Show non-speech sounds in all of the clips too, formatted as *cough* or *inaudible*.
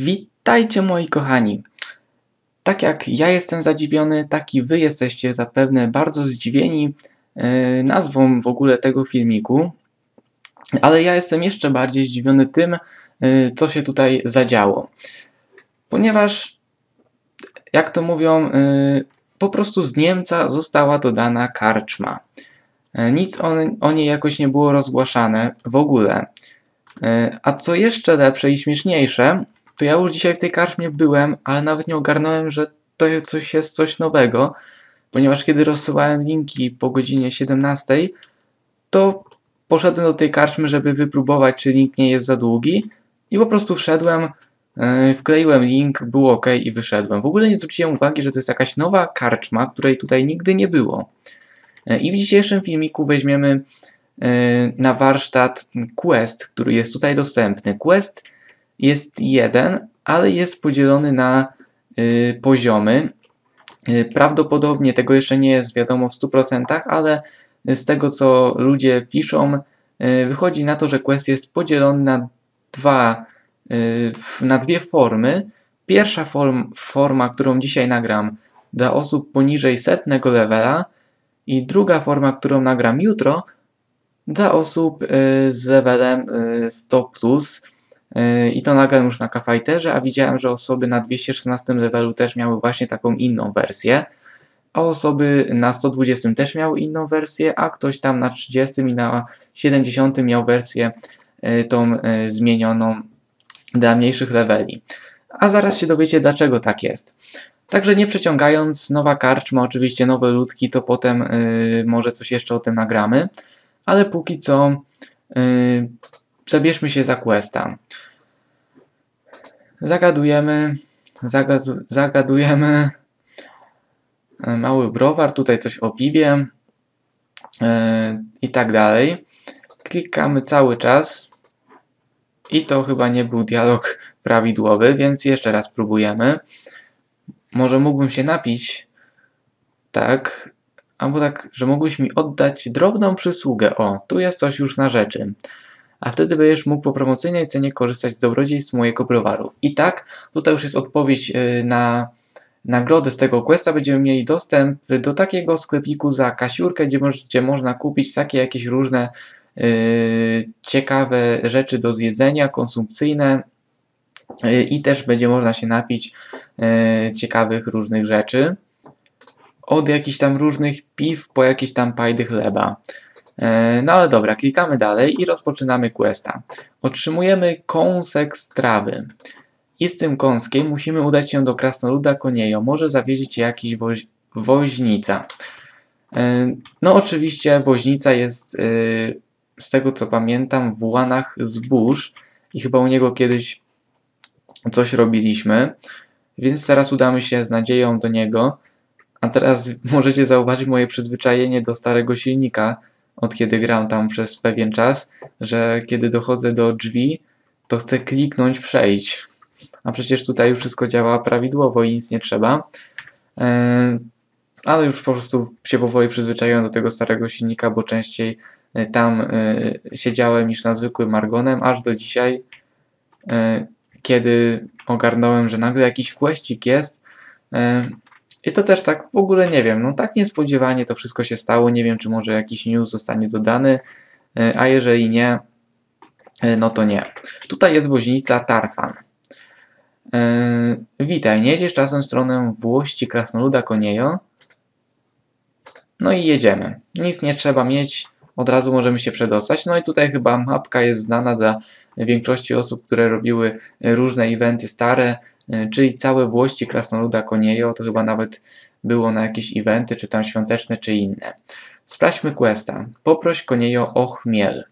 Witajcie moi kochani. Tak jak ja jestem zadziwiony, tak i wy jesteście zapewne bardzo zdziwieni e, nazwą w ogóle tego filmiku. Ale ja jestem jeszcze bardziej zdziwiony tym, e, co się tutaj zadziało. Ponieważ, jak to mówią, e, po prostu z Niemca została dodana karczma. Nic o, o niej jakoś nie było rozgłaszane w ogóle. A co jeszcze lepsze i śmieszniejsze, to ja już dzisiaj w tej karczmie byłem, ale nawet nie ogarnąłem, że to coś jest coś nowego, ponieważ kiedy rozsyłałem linki po godzinie 17, to poszedłem do tej karczmy, żeby wypróbować, czy link nie jest za długi i po prostu wszedłem, yy, wkleiłem link, było ok i wyszedłem. W ogóle nie zwróciłem uwagi, że to jest jakaś nowa karczma, której tutaj nigdy nie było. Yy, I w dzisiejszym filmiku weźmiemy yy, na warsztat Quest, który jest tutaj dostępny. Quest jest jeden, ale jest podzielony na y, poziomy. Y, prawdopodobnie tego jeszcze nie jest wiadomo w 100%, ale z tego co ludzie piszą, y, wychodzi na to, że quest jest podzielony na, dwa, na dwie formy. Pierwsza form, forma, którą dzisiaj nagram, dla osób poniżej setnego levela i druga forma, którą nagram jutro, dla osób z levelem 100+, plus, I to nagrałem już na Kafajterze, a widziałem, że osoby na 216 levelu też miały właśnie taką inną wersję. A osoby na 120 też miały inną wersję, a ktoś tam na 30 i na 70 miał wersję yy, tą yy, zmienioną dla mniejszych leveli. A zaraz się dowiecie, dlaczego tak jest. Także nie przeciągając, nowa karczma, oczywiście nowe ludki, to potem yy, może coś jeszcze o tym nagramy. Ale póki co yy, Zabierzmy się za questa. Zagadujemy, zagadujemy e, mały browar, tutaj coś o Bibie yy, i tak dalej. Klikamy cały czas i to chyba nie był dialog prawidłowy, więc jeszcze raz próbujemy. Może mógłbym się napić, tak, albo tak, że mógłbyś mi oddać drobną przysługę. O, tu jest coś już na rzeczy a wtedy będziesz mógł po promocyjnej cenie korzystać z dobrodziejstw mojego browaru. I tak, tutaj już jest odpowiedź y, na nagrodę z tego questa. Będziemy mieli dostęp do takiego sklepiku za kasiurkę, gdzie, gdzie można kupić takie jakieś różne yy, ciekawe rzeczy do zjedzenia, konsumpcyjne yy, i też będzie można się napić yy, ciekawych różnych rzeczy. Od jakichś tam różnych piw po jakieś tam pajdy chleba. E, no ale dobra, klikamy dalej i rozpoczynamy questa. Otrzymujemy kąsek strawy. I z tym kąskiem musimy udać się do krasnoluda Koniejo. Może zawiedzieć jakiś woź woźnica. E, no oczywiście woźnica jest e, z tego co pamiętam w łanach zbóż i chyba u niego kiedyś coś robiliśmy. Więc teraz udamy się z nadzieją do niego. A teraz możecie zauważyć moje przyzwyczajenie do starego silnika, od kiedy gram tam przez pewien czas, że kiedy dochodzę do drzwi, to chcę kliknąć przejść. A przecież tutaj już wszystko działa prawidłowo i nic nie trzeba. E, ale już po prostu się powoli przyzwyczaiłem do tego starego silnika, bo częściej e, tam e, siedziałem niż na zwykłym Margonem, aż do dzisiaj, kiedy ogarnąłem, że nagle jakiś wkłeścik jest i to też tak w ogóle nie wiem, no tak niespodziewanie to wszystko się stało, nie wiem czy może jakiś news zostanie dodany, e, a jeżeli nie, e, no to nie. Tutaj jest woźnica Tarfan. Yy, witaj, nie jedziesz czasem w stronę Włości Krasnoluda Koniejo? No i jedziemy. Nic nie trzeba mieć, od razu możemy się przedostać. No i tutaj chyba mapka jest znana dla większości osób, które robiły różne eventy stare, E, czyli całe Włości Krasnoluda Koniejo, to chyba nawet było na jakieś eventy, czy tam świąteczne, czy inne. Sprawdźmy questa. Poproś Koniejo o chmiel.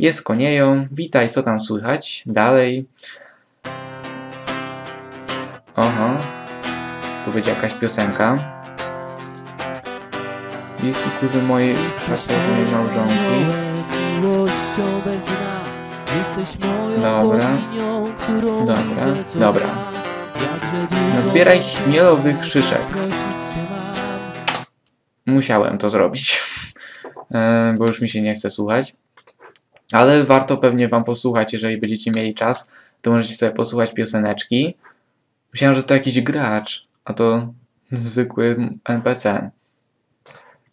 Jest Koniejo, witaj, co tam słychać? Dalej. Oho, tu będzie jakaś piosenka. Bliski kuzyn mojej pracownej małżonki. Dobra. Dobra, dobra. Zbieraj chmielowy krzyżek. Musiałem to zrobić, e, bo już mi się nie chce słuchać. Ale warto pewnie Wam posłuchać, jeżeli będziecie mieli czas to możecie sobie posłuchać pioseneczki. Myślałem, że to jakiś gracz, a to zwykły NPC.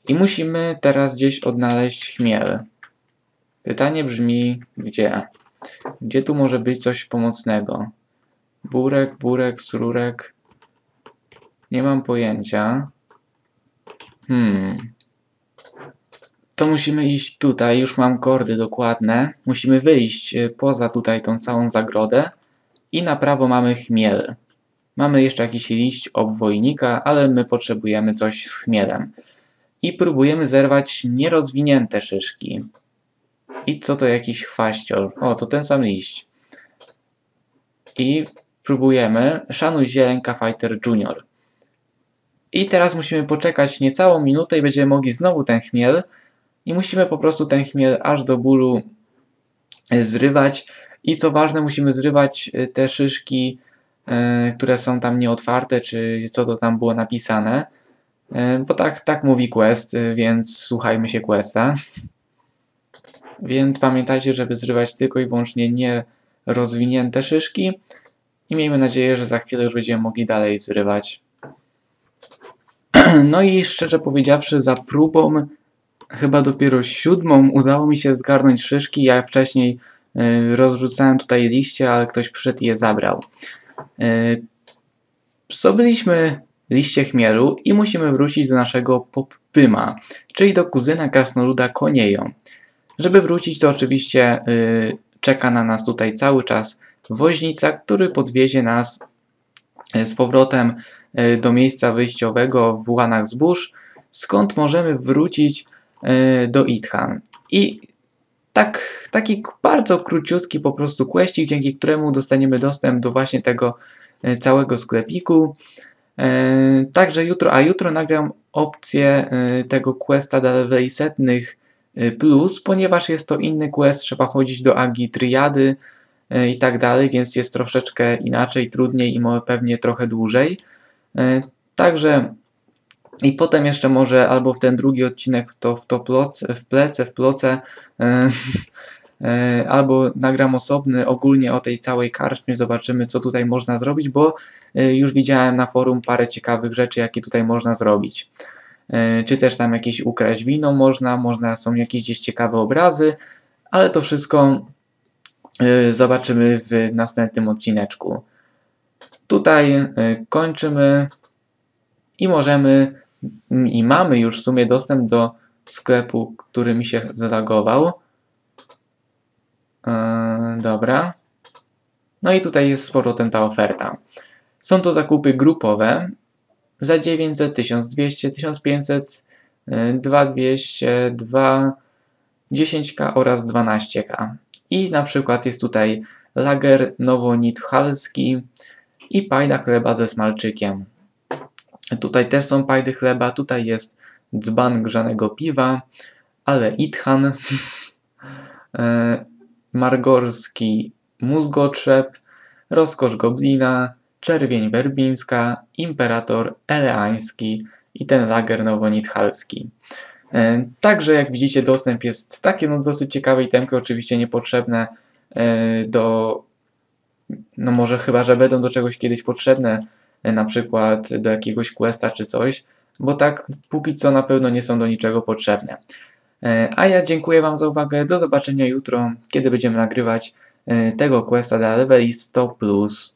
I musimy teraz gdzieś odnaleźć chmiel. Pytanie brzmi, gdzie? Gdzie tu może być coś pomocnego? Burek, burek, srurek. Nie mam pojęcia. Hmm. To musimy iść tutaj, już mam kordy dokładne. Musimy wyjść y, poza tutaj tą całą zagrodę i na prawo mamy chmiel. Mamy jeszcze jakiś liść obwojnika, ale my potrzebujemy coś z chmielem. I próbujemy zerwać nierozwinięte szyszki. I co to jakiś chwaścior? O, to ten sam liść. I próbujemy szanuj zieleńka Fighter Junior. I teraz musimy poczekać niecałą minutę i będziemy mogli znowu ten chmiel. I musimy po prostu ten chmiel aż do bólu e, zrywać. I co ważne, musimy zrywać e, te szyszki, e, które są tam nieotwarte, czy co to tam było napisane. Bo tak, tak mówi quest, więc słuchajmy się questa. Więc pamiętajcie, żeby zrywać tylko i wyłącznie nierozwinięte szyszki. I miejmy nadzieję, że za chwilę już będziemy mogli dalej zrywać. *clears throat* No i szczerze powiedziawszy, za próbą chyba dopiero siódmą udało mi się zgarnąć szyszki. Ja wcześniej y, rozrzucałem tutaj liście, ale ktoś przyszedł i je zabrał. Y, zdobyliśmy liście chmielu i musimy wrócić do naszego popyma, czyli do kuzyna krasnoluda Koniejo. Żeby wrócić, to oczywiście y, czeka na nas tutaj cały czas woźnica, który podwiezie nas y, z powrotem y, do miejsca wyjściowego w łanach zbóż, skąd możemy wrócić do Ithan. I tak, taki bardzo króciutki po prostu questik, dzięki któremu dostaniemy dostęp do właśnie tego całego sklepiku. Także jutro, a jutro nagram opcję tego questa leveli setnych plus, ponieważ jest to inny quest, trzeba chodzić do Agi Triady, E, i tak dalej, więc jest troszeczkę inaczej, trudniej i pewnie trochę dłużej. E, także i potem jeszcze może albo w ten drugi odcinek to w to ploce, w plece, w ploce *laughs* albo nagram osobny ogólnie o tej całej karczmie, zobaczymy co tutaj można zrobić, bo już widziałem na forum parę ciekawych rzeczy, jakie tutaj można zrobić. Czy też tam jakieś ukraść wino można, można są jakieś gdzieś ciekawe obrazy, ale to wszystko Y, zobaczymy w następnym odcineczku. Tutaj y, kończymy i możemy i mamy już w sumie dostęp do sklepu, który mi się zalogował. Dobra. No i tutaj jest z powrotem ta oferta. Są to zakupy grupowe za 900, 1200, 1500, 2200, 2, 10k oraz 12k. I na przykład jest tutaj lager nowonitchalski i pajda chleba ze smalczykiem. Tutaj też są pajdy chleba, tutaj jest dzban grzanego piwa, ale itchan, *laughs* e, margorski mózgotrzep, rozkosz goblina, czerwień werbińska, imperator eleański i ten lager nowonitchalski. E, także jak widzicie dostęp jest takie no dosyć ciekawe itemki, oczywiście niepotrzebne e, do, no może chyba, że będą do czegoś kiedyś potrzebne, e, na przykład do jakiegoś questa czy coś, bo tak póki co na pewno nie są do niczego potrzebne. A ja dziękuję Wam za uwagę, do zobaczenia jutro, kiedy będziemy nagrywać tego questa dla leveli 100+.